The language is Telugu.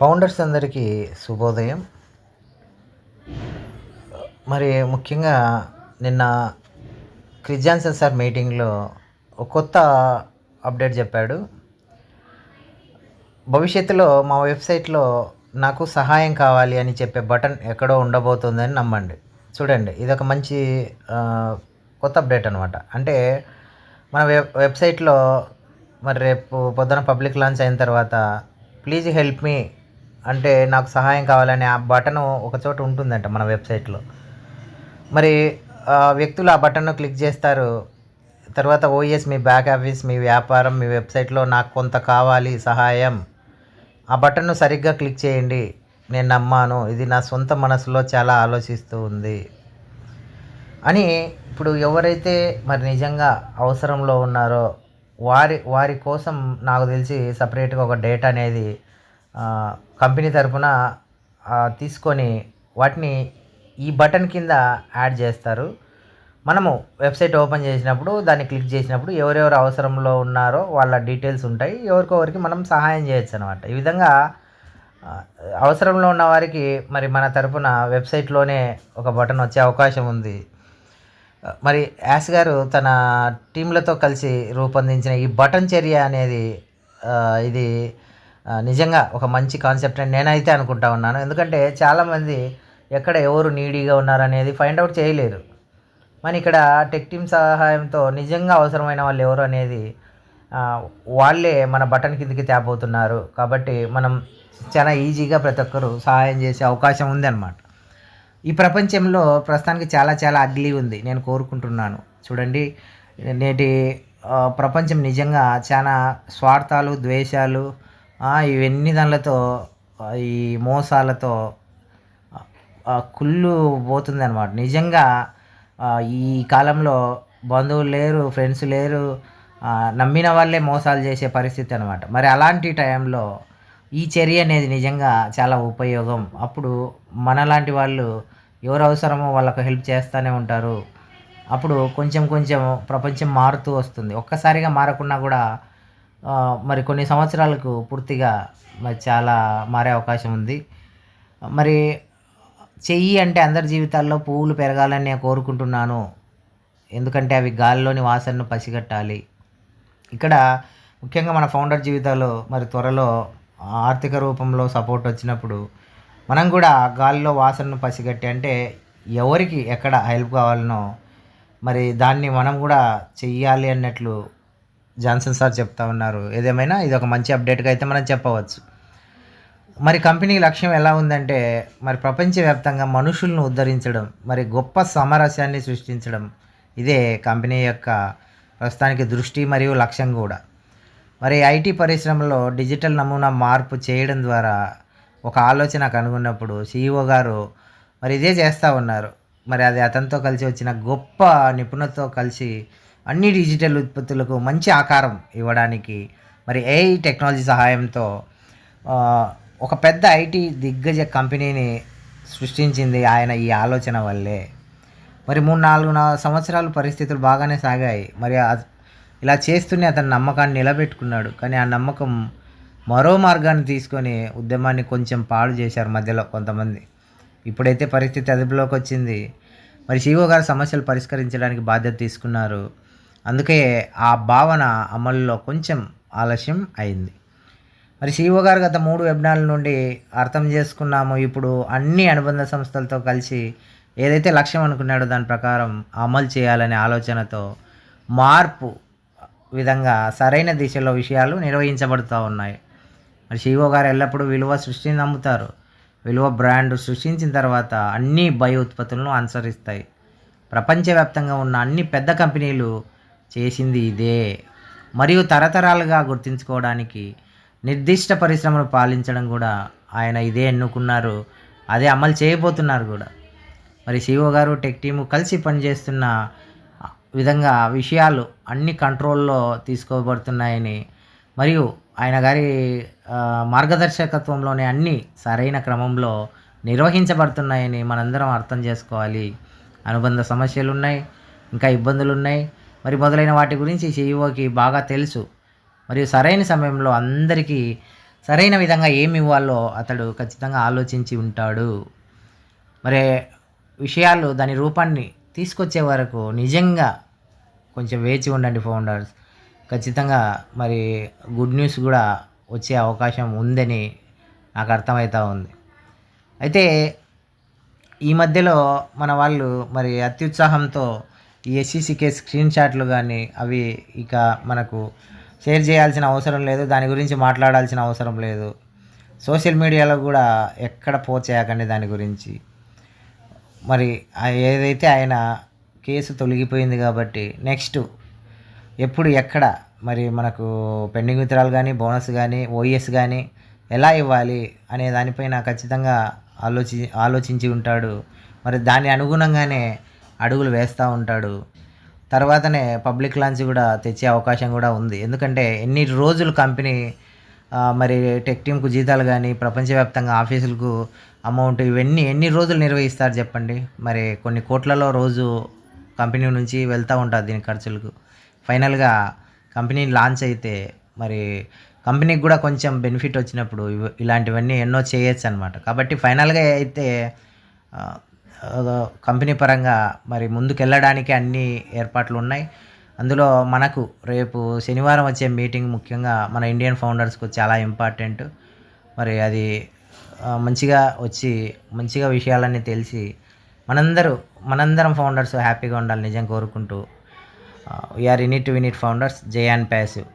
ఫౌండర్స్ అందరికీ శుభోదయం. మరి ముఖ్యంగా నిన్న క్రిజాన్సన్ సార్ మీటింగ్లో ఒక కొత్త అప్డేట్ చెప్పాడు. భవిష్యత్తులో మా వెబ్సైట్లో నాకు సహాయం కావాలి అని చెప్పే బటన్ ఎక్కడో ఉండబోతుందని నమ్మండి. చూడండి ఇది ఒక మంచి కొత్త అప్డేట్ అనమాట అంటే మన వెబ్ వెబ్సైట్లో మరి రేపు పొద్దున పబ్లిక్ లాంచ్ అయిన తర్వాత ప్లీజ్ హెల్ప్ మీ అంటే నాకు సహాయం కావాలనే ఆ బటన్ ఒక చోట ఉంటుందంట మన వెబ్సైట్లో. మరి వ్యక్తులు ఆ బటన్ను క్లిక్ చేస్తారు. తర్వాత ఓఎస్ మీ బ్యాక్ ఆఫీస్ మీ వ్యాపారం మీ వెబ్సైట్లో నాకు కొంత కావాలి సహాయం. ఆ బటన్ను సరిగ్గా క్లిక్ చేయండి. నేను నమ్మాను. ఇది నా సొంత మనసులో చాలా ఆలోచిస్తూ ఉంది. అని ఇప్పుడు ఎవరైతే మరి నిజంగా అవసరంలో ఉన్నారో వారి వారి కోసం నాకు తెలిసి సపరేట్గా ఒక డేట్ అనేది కంపెనీ తరపున తీసుకొని వాటిని ఈ బటన్ కింద యాడ్ చేస్తారు. మనము వెబ్సైట్ ఓపెన్ చేసినప్పుడు దాన్ని క్లిక్ చేసినప్పుడు ఎవరెవరు అవసరంలో ఉన్నారో వాళ్ళ డీటెయిల్స్ ఉంటాయి. ఎవరికొవరికి మనం సహాయం చేయొచ్చు అనమాట ఈ విధంగా అవసరంలో ఉన్న వారికి మరి మన తరపున వెబ్సైట్లోనే ఒక బటన్ వచ్చే అవకాశం ఉంది. మరి యాస్ గారు తన టీంలతో కలిసి రూపొందించిన ఈ బటన్ చర్య అనేది ఇది నిజంగా ఒక మంచి కాన్సెప్ట్ అని నేనైతే అనుకుంటా ఉన్నాను. ఎందుకంటే చాలామంది ఎక్కడ ఎవరు నీడీగా ఉన్నారనేది ఫైండ్ అవుట్ చేయలేరు. మన ఇక్కడ టెక్ టీమ్ సహాయంతో నిజంగా అవసరమైన వాళ్ళు ఎవరు అనేది వాళ్ళే మన బటన్ కిందకి ట్యాప్ అవుతున్నారు. కాబట్టి మనం చాలా ఈజీగా ప్రతి ఒక్కరు సహాయం చేసే అవకాశం ఉంది ఈ ప్రపంచంలో ప్రస్తుతానికి చాలా చాలా అగ్లీ ఉంది. నేను కోరుకుంటున్నాను. చూడండి నేటి ప్రపంచం నిజంగా చాలా స్వార్థాలు ద్వేషాలు ఇవన్నీ దానిలతో ఈ మోసాలతో కుళ్ళు పోతుంది అనమాట నిజంగా ఈ కాలంలో బంధువులు లేరు ఫ్రెండ్స్ లేరు నమ్మిన వాళ్ళే మోసాలు చేసే పరిస్థితి అనమాట మరి అలాంటి టైంలో ఈ చర్య అనేది నిజంగా చాలా ఉపయోగం. అప్పుడు మనలాంటి వాళ్ళు ఎవరు అవసరమో వాళ్ళకు హెల్ప్ చేస్తూనే ఉంటారు. అప్పుడు కొంచెం కొంచెం ప్రపంచం మారుతూ వస్తుంది. ఒక్కసారిగా మారకున్నా కూడా మరి కొన్ని సంవత్సరాలకు పూర్తిగా మరి చాలా మారే అవకాశం ఉంది. మరి చెయ్యి అంటే అందరి జీవితాల్లో పువ్వులు పెరగాలని నేను కోరుకుంటున్నాను. ఎందుకంటే అవి గాలిలోని వాసనను పసిగట్టాలి. ఇక్కడ ముఖ్యంగా మన ఫౌండర్ జీవితాల్లో మరి త్వరలో ఆర్థిక రూపంలో సపోర్ట్ వచ్చినప్పుడు మనం కూడా గాలిలో వాసనను పసిగట్టి అంటే ఎవరికి ఎక్కడ హెల్ప్ కావాలనో మరి దాన్ని మనం కూడా చెయ్యాలి అన్నట్లు జాన్సన్ సార్ చెప్తా ఉన్నారు. ఏదేమైనా ఇది ఒక మంచి అప్డేట్గా అయితే మనం చెప్పవచ్చు. మరి కంపెనీ లక్ష్యం ఎలా ఉందంటే మరి ప్రపంచవ్యాప్తంగా మనుషులను ఉద్ధరించడం మరి గొప్ప సామరస్యాన్ని సృష్టించడం ఇదే కంపెనీ యొక్క ప్రస్తుతానికి దృష్టి మరియు లక్ష్యం కూడా. మరి ఐటీ పరిశ్రమలో డిజిటల్ నమూనా మార్పు చేయడం ద్వారా ఒక ఆలోచన కనుగొన్నప్పుడు సీఈఓ గారు మరి ఇదే చేస్తూ ఉన్నారు. మరి అది అతనితో కలిసి వచ్చిన గొప్ప నిపుణులతో కలిసి అన్ని డిజిటల్ ఉత్పత్తులకు మంచి ఆకారం ఇవ్వడానికి మరి ఏఐ టెక్నాలజీ సహాయంతో ఒక పెద్ద ఐటీ దిగ్గజ కంపెనీని సృష్టించింది ఆయన ఈ ఆలోచన వల్లే. మరి మూడు నాలుగు సంవత్సరాలు పరిస్థితులు బాగానే సాగాయి. మరి ఇలా చేస్తూనే అతని నమ్మకాన్ని నిలబెట్టుకున్నాడు. కానీ ఆ నమ్మకం మరో మార్గాన్ని తీసుకొని ఉద్యమాన్ని కొంచెం పాడు చేశారు మధ్యలో కొంతమంది. ఇప్పుడైతే పరిస్థితి అదుపులోకి వచ్చింది. మరి శివో గారు సమస్యలు పరిష్కరించడానికి బాధ్యత తీసుకున్నారు. అందుకే ఆ భావన అమలులో కొంచెం ఆలస్యం అయింది. మరి సిఇఓ గారు గత మూడు వెబినార్ల నుండి అర్థం చేసుకున్నాము. ఇప్పుడు అన్ని అనుబంధ సంస్థలతో కలిసి ఏదైతే లక్ష్యం అనుకున్నాడో దాని ప్రకారం అమలు చేయాలనే ఆలోచనతో మార్పు విధంగా సరైన దిశలో విషయాలు నిర్వహించబడుతూ ఉన్నాయి. మరి సిఇఓ గారు ఎల్లప్పుడూ విలువ సృష్టిని నమ్ముతారు. విలువ బ్రాండ్ సృష్టించిన తర్వాత అన్ని బయ ఉత్పత్తులను అనుసరిస్తాయి. ప్రపంచవ్యాప్తంగా ఉన్న అన్ని పెద్ద కంపెనీలు చేసింది ఇదే. మరియు తరతరాలుగా గుర్తుంచుకోవడానికి నిర్దిష్ట పరిశ్రమను పాలించడం కూడా ఆయన ఇదే ఎన్నుకున్నారు. అదే అమలు చేయబోతున్నారు కూడా. మరి సిఓ గారు టెక్ టీము కలిసి పనిచేస్తున్న విధంగా విషయాలు అన్ని కంట్రోల్లో తీసుకోబడుతున్నాయని మరియు ఆయన గారి మార్గదర్శకత్వంలోనే అన్ని సరైన క్రమంలో నిర్వహించబడుతున్నాయని మనందరం అర్థం చేసుకోవాలి. అనుబంధ సమస్యలు ఉన్నాయి ఇంకా ఇబ్బందులు ఉన్నాయి మరి మొదలైన వాటి గురించి సీఈఓకి బాగా తెలుసు. మరియు సరైన సమయంలో అందరికీ సరైన విధంగా ఏమి ఇవ్వాలో అతడు ఖచ్చితంగా ఆలోచించి ఉంటాడు. మరి విషయాలు దాని రూపాన్ని తీసుకొచ్చే వరకు నిజంగా కొంచెం వేచి ఉండండి ఫౌండర్స్. ఖచ్చితంగా మరి గుడ్ న్యూస్ కూడా వచ్చే అవకాశం ఉందని నాకు అర్థమవుతా ఉంది. అయితే ఈ మధ్యలో మన వాళ్ళు మరి అత్యుత్సాహంతో ఈ ఎస్సీసీకే స్క్రీన్ షాట్లు కానీ అవి ఇక మనకు షేర్ చేయాల్సిన అవసరం లేదు దాని గురించి మాట్లాడాల్సిన అవసరం లేదు. సోషల్ మీడియాలో కూడా ఎక్కడ పోస్ట్ చేయకండి దాని గురించి. మరి ఏదైతే ఆయన కేసు తొలగిపోయింది కాబట్టి నెక్స్ట్ ఎప్పుడు ఎక్కడ మరి మనకు పెండింగ్ విత్రాలు కానీ బోనస్ కానీ ఓఎస్ కానీ ఎలా ఇవ్వాలి అనే దానిపైన ఖచ్చితంగా ఆలోచి ఆలోచించి ఉంటాడు. మరి దాని అనుగుణంగానే అడుగులు వేస్తూ ఉంటాడు. తర్వాతనే పబ్లిక్ లాంచ్ కూడా తెచ్చే అవకాశం కూడా ఉంది. ఎందుకంటే ఎన్ని రోజులు కంపెనీ మరి టెక్ టీమ్కు జీతాలు కానీ ప్రపంచవ్యాప్తంగా ఆఫీసులకు అమౌంట్ ఇవన్నీ ఎన్ని రోజులు నిర్వహిస్తారు చెప్పండి? మరి కొన్ని కోట్లలో రోజు కంపెనీ నుంచి వెళ్తూ ఉంటుంది దీని ఖర్చులకు. ఫైనల్గా కంపెనీ లాంచ్ అయితే మరి కంపెనీకి కూడా కొంచెం బెనిఫిట్ వచ్చినప్పుడు ఇలాంటివన్నీ ఎన్నో చేయొచ్చు అనమాట కాబట్టి ఫైనల్గా అయితే కంపెనీ పరంగా మరి ముందుకెళ్ళడానికి అన్ని ఏర్పాట్లు ఉన్నాయి. అందులో మనకు రేపు శనివారం వచ్చే మీటింగ్ ముఖ్యంగా మన ఇండియన్ ఫౌండర్స్కు చాలా ఇంపార్టెంట్. మరి అది మంచిగా వచ్చి మంచిగా విషయాలన్నీ తెలిసి మనందరూ మనందరం ఫౌండర్స్ హ్యాపీగా ఉండాలి నిజం కోరుకుంటూ we're in it win it founders J and passive.